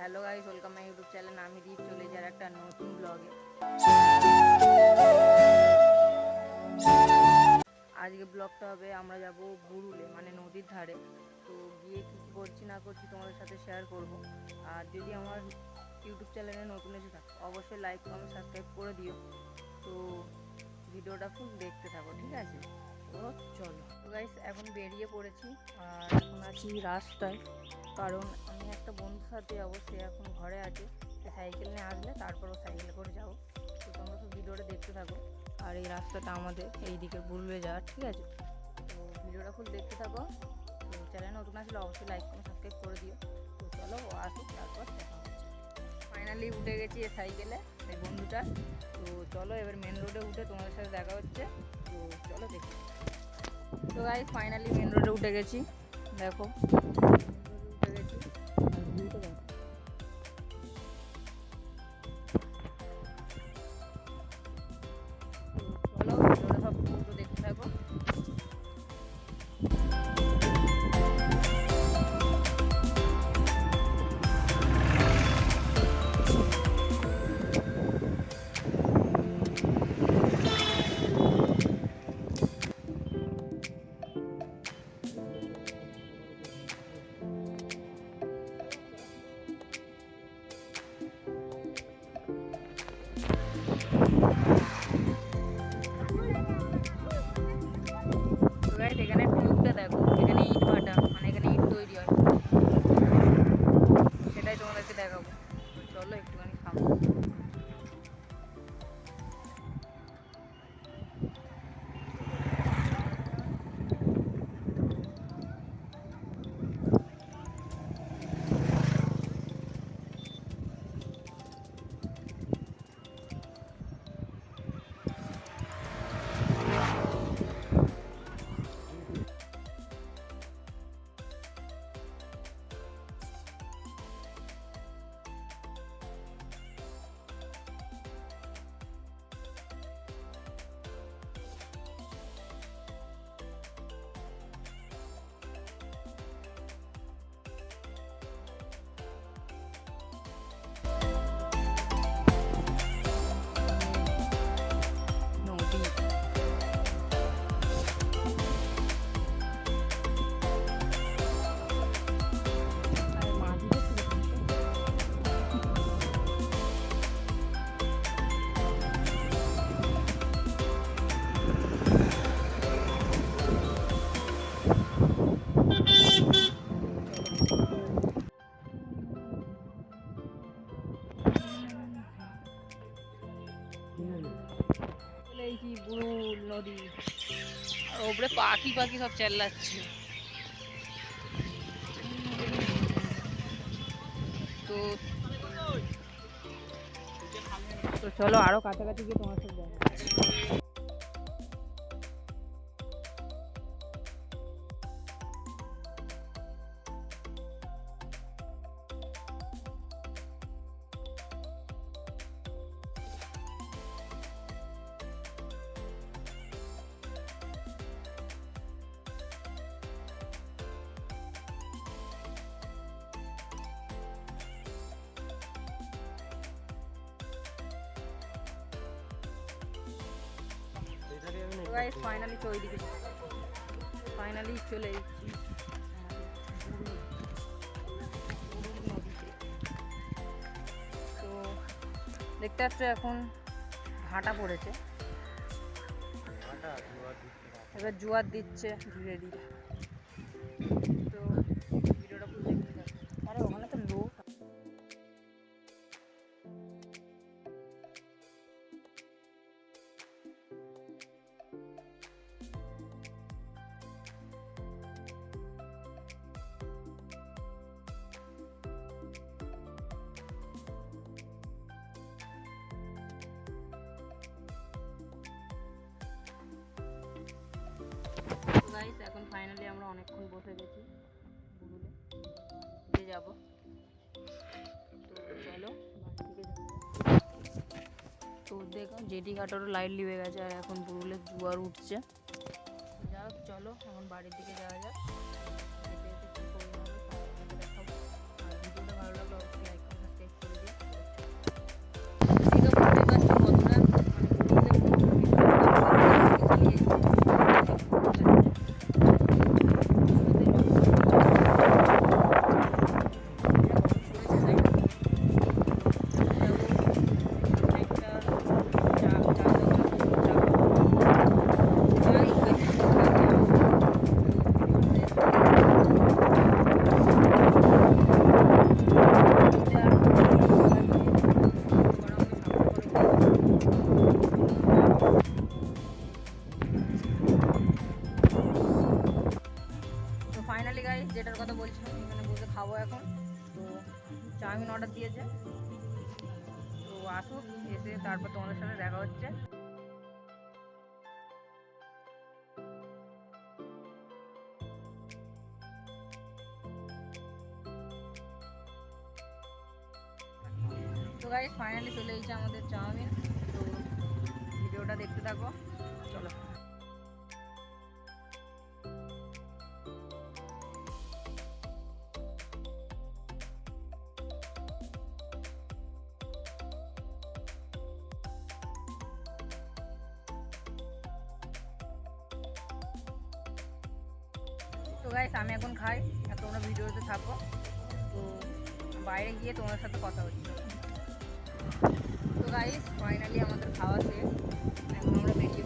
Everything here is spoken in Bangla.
Hello guys, welcome my YouTube channel. আমি দীপ, চলে যার একটা নতুন ব্লগে আজকে ব্লগটা হবে, আমরা যাব বুরুলে মানে নদীর ধারে। তো গিয়ে কী করছি না করছি তোমাদের সাথে শেয়ার করব। আর যদি আমার ইউটিউব চ্যানেলে নতুন এসে থাকো, অবশ্যই লাইক কমেন্ট সাবস্ক্রাইব করে দিও। তো ভিডিওটা ফুল দেখতে থাকো, ঠিক আছে? তো চলো। গাইস এখন বেরিয়ে পড়েছি আর এখন আছি রাস্তায়। কারণ আমি একটা বন্ধুর সাথে অবশ্যই এখন ঘরে আছে। সে সাইকেল নিয়ে আসলে তারপর ও সাইকেলে করে যাব। তো তোমরা সব ভিডিওটা দেখতে থাকো। আর এই রাস্তাটা আমাদের এই দিকে বুলবে যাওয়ার, ঠিক আছে? তো ভিডিওটা ফুল দেখতে থাকো। তো চ্যানেল নতুন আসলে অবশ্যই লাইক করে সাবস্ক্রাইব করে দিও। তো চলো, ও আসুক, তারপর ফাইনালি উঠে গেছি এই সাইকেলে এই বন্ধুটা তো চলো, এবার মেন রোডে উঠে তোমাদের সাথে দেখা হচ্ছে। তো চলো দেখি। তো গাই ফাইনালি মেন রোডে উঠে গেছি। দেখো। নদী। আর ওপরে পাখি পাখি সব চেল্লাচ্ছে। তো চলো আরও কাছাকাছি গিয়ে তোমার গাইস ফাইনালি তো ওইদিকে ফাইনালি চলে এসেছি। তো দেখতে পাচ্ছ এখন ভাটা পড়েছে। এবার জোয়ার দিচ্ছে ধীরে ধীরে। তো ভিডিওটা। আরে ওখানে তো লোক ফাইনালি আমরা অনেকক্ষণ বসে গেছি বুড়ুলে যে যাব। তো চলো। তো দেখো, জেটি ঘাটেরও লাইট লিবে গেছে আর এখন বুরুলে জুয়ার উঠছে। যাক, চলো, এখন বাড়ির দিকে যাওয়া যাক। চাউমিন অর্ডার দিয়েছে। তো আসুক এসে তারপর তোমাদের সাথে দেখা হচ্ছে। তো গাইস ফাইনালি চলে এসেছে আমাদের চাউমিন। তো ভিডিওটা দেখতে থাকো। চলো। গাইস আমি এখন খাই আর তোমরা ভিডিওতে থাকো। তো বাইরে গিয়ে তোমার সাথে কথা হচ্ছে। তো গাইস ফাইনালি আমাদের খাওয়া শেষ। এখন আমরা বেরিয়ে